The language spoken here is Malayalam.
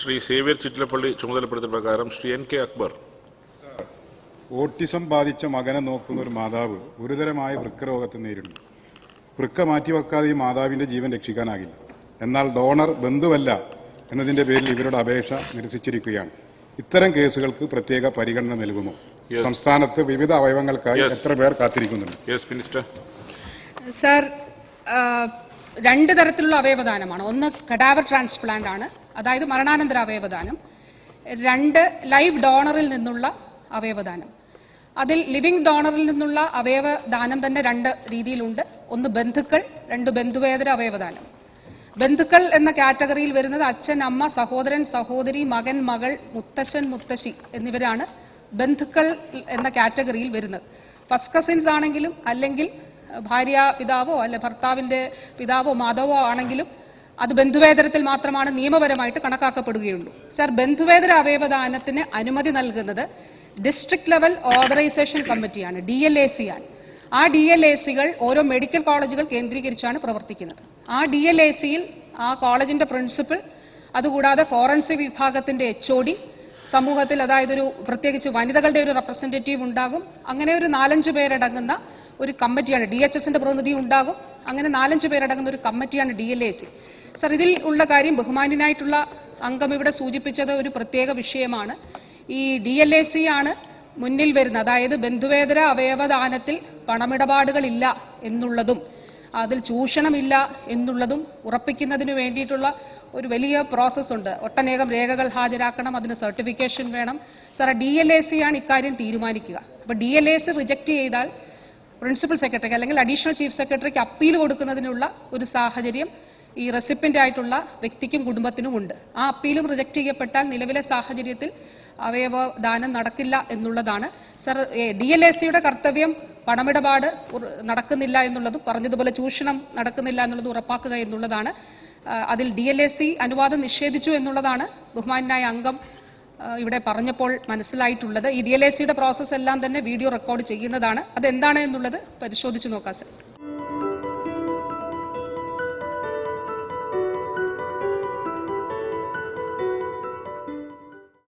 ശ്രീ സേവ്യർ ചിറ്റിലപ്പള്ളി ചുമതലപ്പെടുത്തൽ പ്രകാരം Shri N K Akbar. Autism ബാധിച്ച മകനെ നോക്കുന്ന ഒരു മാതാവ് ഗുരുതരമായ വൃക്കരോഗത്തെ നേരിടുന്നു. വൃക്ക മാറ്റിവെക്കാതെ ഈ മാതാവിന്റെ ജീവൻ രക്ഷിക്കാനാകില്ല. എന്നാൽ ഡോണർ ബന്ധുവല്ല എന്നതിന്റെ പേരിൽ ഇവരുടെ അപേക്ഷ നിരസിച്ചിരിക്കുകയാണ്. ഇത്തരം കേസുകൾക്ക് പ്രത്യേക പരിഗണന നൽകുമോ. സംസ്ഥാനത്ത് വിവിധ അവയവങ്ങൾക്കായി. എത്ര പേർ കാത്തിരിക്കുന്നുണ്ട്? യെസ് മിനിസ്റ്റർ സർ രണ്ട് തരത്തിലുള്ള അവയവദാനമാണ്. ഒന്ന് കടാവർ ട്രാൻസ്പ്ലാന്റ് ആണ് അതായത് മരണാനന്തര അവയവദാനം. രണ്ട് ലൈവ് ഡോണറിൽ നിന്നുള്ള അവയവദാനം. അതിൽ ലിവിംഗ് ഡോണറിൽ നിന്നുള്ള അവയവദാനം തന്നെ രണ്ട് രീതിയിലുണ്ട്. ഒന്ന് ബന്ധുക്കൾ രണ്ട് ബന്ധുവേതര അവയവദാനം. ബന്ധുക്കൾ എന്ന കാറ്റഗറിയിൽ വരുന്നത് അച്ഛൻ അമ്മ സഹോദരൻ സഹോദരി മകൻ മകൾ മുത്തശ്ശൻ മുത്തശ്ശി എന്നിവരാണ് ബന്ധുക്കൾ എന്ന കാറ്റഗറിയിൽ വരുന്നത്. ഫസ്റ്റ് കസിൻസ് ആണെങ്കിലും അല്ലെങ്കിൽ ഭാര്യ പിതാവോ അല്ലെ ഭർത്താവിന്റെ പിതാവോ മാതാവോ ആണെങ്കിലും അത് ബന്ധുവേതരത്തിൽ മാത്രമാണ് നിയമപരമായിട്ട് കണക്കാക്കപ്പെടുകയുള്ളൂ. സർ ബന്ധുവേതര അവയവദാനത്തിന് അനുമതി നൽകുന്നത് ഡിസ്ട്രിക്ട് ലെവൽ ഓതറൈസേഷൻ കമ്മിറ്റിയാണ് ഡി എൽ എ സി ആണ് ആ ഡി എൽ എ സികൾ ഓരോ മെഡിക്കൽ കോളേജുകൾ കേന്ദ്രീകരിച്ചാണ് പ്രവർത്തിക്കുന്നത്. ആ ഡി എൽ എ സിയിൽ ആ കോളേജിന്റെ പ്രിൻസിപ്പൽ അതുകൂടാതെ ഫോറൻസിക് വിഭാഗത്തിന്റെ എച്ച് ഒ ഡി സമൂഹത്തിൽ അതായത് ഒരു പ്രത്യേകിച്ച് വനിതകളുടെ ഒരു റെപ്രസെന്റേറ്റീവ് ഉണ്ടാകും. അങ്ങനെ ഒരു നാലഞ്ച് പേരടങ്ങുന്ന ഒരു കമ്മിറ്റിയാണ് ഡി എച്ച് എസിന്റെ പ്രതിനിധി ഉണ്ടാകും. അങ്ങനെ നാലഞ്ച് പേരടങ്ങുന്ന ഒരു കമ്മിറ്റിയാണ് D L A C. Sir ഇതിൽ ഉള്ള കാര്യം ബഹുമാന്യനായിട്ടുള്ള അംഗം ഇവിടെ സൂചിപ്പിച്ചത് ഒരു പ്രത്യേക വിഷയമാണ്. ഈ ഡി എൽ എ സി ആണ് മുന്നിൽ വരുന്ന അതായത് ബന്ധുവേതര അവയവദാനത്തിൽ പണമിടപാടുകളില്ല എന്നുള്ളതും അതിൽ ചൂഷണമില്ല എന്നുള്ളതും ഉറപ്പിക്കുന്നതിന് വേണ്ടിയിട്ടുള്ള ഒരു വലിയ പ്രോസസ്സ് ഉണ്ട്. ഒട്ടനേകം രേഖകൾ ഹാജരാക്കണം അതിന് സർട്ടിഫിക്കേഷൻ വേണം. Sir D L A C ആണ് ഇക്കാര്യം തീരുമാനിക്കുക. അപ്പോൾ D L A C reject ചെയ്താൽ പ്രിൻസിപ്പൽ സെക്രട്ടറിക്ക് അല്ലെങ്കിൽ അഡീഷണൽ ചീഫ് സെക്രട്ടറിക്ക് അപ്പീൽ കൊടുക്കുന്നതിനുള്ള ഒരു സാഹചര്യം ഈ റെസിപ്പന്റ് ആയിട്ടുള്ള വ്യക്തിക്കും കുടുംബത്തിനും ഉണ്ട്. ആ അപ്പീലും റിജക്റ്റ് ചെയ്യപ്പെട്ടാൽ നിലവിലെ സാഹചര്യത്തിൽ അവയവ ദാനം നടക്കില്ല എന്നുള്ളതാണ്. സർ ഡി എൽ എ സിയുടെ കർത്തവ്യം പണമിടപാട് നടക്കുന്നില്ല എന്നുള്ളതും പറഞ്ഞതുപോലെ ചൂഷണം നടക്കുന്നില്ല എന്നുള്ളത് ഉറപ്പാക്കുക എന്നുള്ളതാണ്. അതിൽ ഡി എൽ എ സി അനുവാദം നിഷേധിച്ചു എന്നുള്ളതാണ് ബഹുമാനായ അംഗം ഇവിടെ പറഞ്ഞപ്പോൾ മനസ്സിലായിട്ടുള്ളത്. ഈ ഡി എൽ എ സിയുടെ പ്രോസസ്സ് എല്ലാം തന്നെ വീഡിയോ റെക്കോർഡ് ചെയ്യുന്നതാണ്. അതെന്താണ് എന്നുള്ളത് പരിശോധിച്ച് നോക്കാം സർ.